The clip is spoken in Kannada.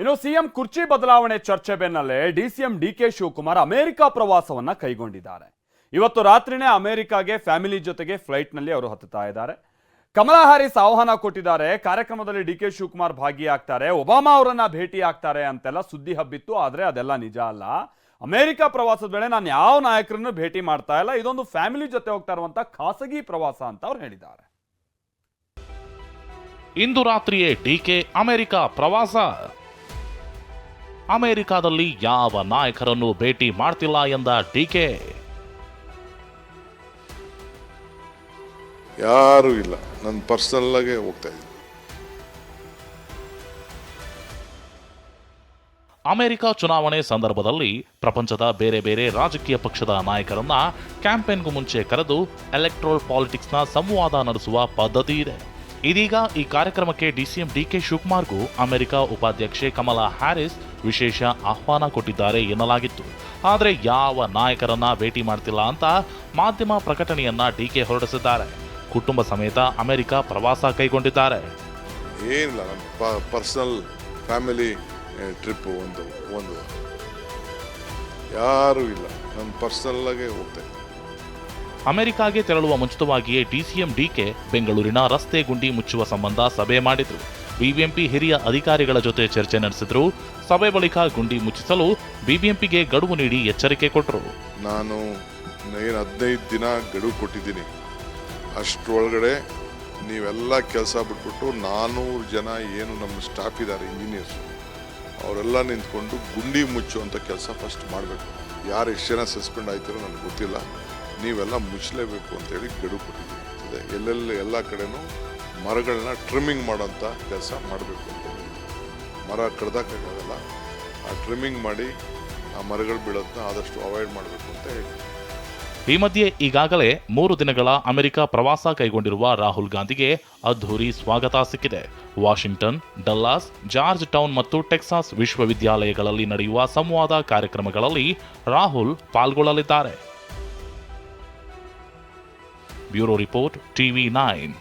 ಇನ್ನು ಸಿಎಂ ಕುರ್ಚಿ ಬದಲಾವಣೆ ಚರ್ಚೆ ಬೆನ್ನಲ್ಲೇ ಡಿಸಿಎಂ ಡಿಕೆ ಶಿವಕುಮಾರ್ ಅಮೆರಿಕ ಪ್ರವಾಸವನ್ನ ಕೈಗೊಂಡಿದ್ದಾರೆ. ಇವತ್ತು ರಾತ್ರಿನೇ ಅಮೆರಿಕಾಗೆ ಫ್ಯಾಮಿಲಿ ಜೊತೆಗೆ ಫ್ಲೈಟ್ನಲ್ಲಿ ಅವರು ಹತ್ತುತ್ತಾ ಇದ್ದಾರೆ. ಕಮಲಾ ಹ್ಯಾರಿಸ್ ಆಹ್ವಾನ ಕೊಟ್ಟಿದ್ದಾರೆ, ಕಾರ್ಯಕ್ರಮದಲ್ಲಿ ಡಿ ಕೆ ಶಿವಕುಮಾರ್ ಭಾಗಿಯಾಗ್ತಾರೆ, ಒಬಾಮಾ ಅವರನ್ನ ಭೇಟಿ ಆಗ್ತಾರೆ ಅಂತೆಲ್ಲ ಸುದ್ದಿ ಹಬ್ಬಿತ್ತು, ಆದರೆ ಅದೆಲ್ಲ ನಿಜ ಅಲ್ಲ. ಅಮೆರಿಕ ಪ್ರವಾಸದ ವೇಳೆ ನಾನು ಯಾವ ನಾಯಕರನ್ನು ಭೇಟಿ ಮಾಡ್ತಾ ಇಲ್ಲ, ಇದೊಂದು ಫ್ಯಾಮಿಲಿ ಜೊತೆ ಹೋಗ್ತಾ ಇರುವಂತ ಖಾಸಗಿ ಪ್ರವಾಸ ಅಂತ ಅವ್ರು ಹೇಳಿದ್ದಾರೆ. ಇಂದು ರಾತ್ರಿಯೇ ಡಿಕೆ ಅಮೆರಿಕ ಪ್ರವಾಸ. ಅಮೆರಿಕಾದಲ್ಲಿ ಯಾವ ನಾಯಕರನ್ನು ಭೇಟಿ ಮಾಡ್ತಿಲ್ಲ ಎಂದ ಟೀಕೆ ಯಾರೂ ಇಲ್ಲ. ನನ್ನ ಪರ್ಸನಲ್ ಆಗಿ ಹೋಗ್ತಾ ಇದ್ದೀನಿ. ಅಮೆರಿಕ ಚುನಾವಣೆ ಸಂದರ್ಭದಲ್ಲಿ ಪ್ರಪಂಚದ ಬೇರೆ ಬೇರೆ ರಾಜಕೀಯ ಪಕ್ಷದ ನಾಯಕರನ್ನ ಕ್ಯಾಂಪೇನ್ಗೂ ಮುಂಚೆ ಕರೆದು ಎಲೆಕ್ಟ್ರೋಲ್ ಪಾಲಿಟಿಕ್ಸ್ನ ಸಂವಾದ ನಡೆಸುವ ಪದ್ಧತಿ ಇದೆ. ಇದೀಗ ಈ ಕಾರ್ಯಕ್ರಮಕ್ಕೆ ಡಿಸಿಎಂ ಡಿಕೆ ಶಿವಕುಮಾರ್ಗೂ ಅಮೆರಿಕ ಉಪಾಧ್ಯಕ್ಷೆ ಕಮಲಾ ಹ್ಯಾರಿಸ್ ವಿಶೇಷ ಆಹ್ವಾನ ಕೊಟ್ಟಿದ್ದಾರೆ ಎನ್ನಲಾಗಿತ್ತು. ಆದರೆ ಯಾವ ನಾಯಕರನ್ನ ಭೇಟಿ ಮಾಡ್ತಿಲ್ಲ ಅಂತ ಮಾಧ್ಯಮ ಪ್ರಕಟಣೆಯನ್ನ ಡಿಕೆ ಹೊರಡಿಸಿದ್ದಾರೆ. ಕುಟುಂಬ ಸಮೇತ ಅಮೆರಿಕ ಪ್ರವಾಸ ಕೈಗೊಂಡಿದ್ದಾರೆ. ಏನಿಲ್ಲ ನಮ್ಮ ಪರ್ಸನಲ್ ಫ್ಯಾಮಿಲಿ ಟ್ರಿಪ್ ಒಂದು ಒಂದು. ಯಾರೂ ಇಲ್ಲ ನನ್ನ ಪರ್ಸನಲ್ ಹೋಗ್ತಾ ಇದ್ದೀನಿ ಅಮೆರಿಕಾಗೆ ತೆರಳುವ ಮುಂಚಿತವಾಗಿಯೇ ಡಿಸಿಎಂ ಡಿಕೆ ಬೆಂಗಳೂರಿನ ರಸ್ತೆ ಗುಂಡಿ ಮುಚ್ಚುವ ಸಂಬಂಧ ಸಭೆ ಮಾಡಿದ್ರು. ಬಿಬಿಎಂಪಿ ಹಿರಿಯ ಅಧಿಕಾರಿಗಳ ಜೊತೆ ಚರ್ಚೆ ನಡೆಸಿದ್ರು. ಸಭೆ ಬಳಿಕ ಗುಂಡಿ ಮುಚ್ಚಿಸಲು ಬಿಬಿಎಂಪಿಗೆ ಗಡುವು ನೀಡಿ ಎಚ್ಚರಿಕೆ ಕೊಟ್ಟರು ನಾನು ಏನು ಹದಿನೈದು ದಿನ ಗಡುವು ಕೊಟ್ಟಿದ್ದೀನಿ. ಅಷ್ಟರೊಳಗಡೆ ನೀವೆಲ್ಲ ಕೆಲಸ ಬಿಟ್ಬಿಟ್ಟು ನಾನ್ನೂರು ಜನ ಏನು ನಮ್ಮ ಸ್ಟಾಫ್ ಇದ್ದಾರೆ ಇಂಜಿನಿಯರ್ಸ್ ಅವರೆಲ್ಲ ನಿಂತ್ಕೊಂಡು ಗುಂಡಿ ಮುಚ್ಚುವಂಥ ಕೆಲಸ ಫಸ್ಟ್ ಮಾಡಬೇಕು. ಯಾರು ಎಷ್ಟು ಜನ ಸಸ್ಪೆಂಡ್ ಆಯ್ತಾರೋ ನನಗೆ ಗೊತ್ತಿಲ್ಲ. ನೀವೆಲ್ಲ ಮುಚ್ಚಲೇಬೇಕು ಅಂತೇಳಿ ಗಡುವು ಕೊಟ್ಟಿದ್ದೀನಿ. ಎಲ್ಲೆಲ್ಲಿ ಎಲ್ಲ ಕಡೆನೂ ಮರಗಳನ್ನ ಟ್ರಿಮ್ಮಿಂಗ್ ಮಾಡೋಂಥ ಕೆಲಸ ಮಾಡಬೇಕು ಮರ ಕಡ್ದಾಕಾಗಲ್ಲ. ಆ ಟ್ರಿಮ್ಮಿಂಗ್ ಮಾಡಿ ಆ ಮರಗಳು ಬೀಳೋದನ್ನ ಆದಷ್ಟು ಅವಾಯ್ಡ್ ಮಾಡಬೇಕು ಅಂತ ಹೇಳಿ ಈ ಮಧ್ಯೆ ಈಗಾಗಲೇ ಮೂರು ದಿನಗಳ ಅಮೆರಿಕ ಪ್ರವಾಸ ಕೈಗೊಂಡಿರುವ ರಾಹುಲ್ ಗಾಂಧಿಗೆ ಅದ್ಧೂರಿ ಸ್ವಾಗತ ಸಿಕ್ಕಿದೆ. ವಾಷಿಂಗ್ಟನ್, ಡಲ್ಲಾಸ್ ಜಾರ್ಜ್ ಟೌನ್ ಮತ್ತು ಟೆಕ್ಸಾಸ್ ವಿಶ್ವವಿದ್ಯಾಲಯಗಳಲ್ಲಿ ನಡೆಯುವ ಸಂವಾದ ಕಾರ್ಯಕ್ರಮಗಳಲ್ಲಿ ರಾಹುಲ್ ಪಾಲ್ಗೊಳ್ಳಲಿದ್ದಾರೆ. Bureau report, TV nine.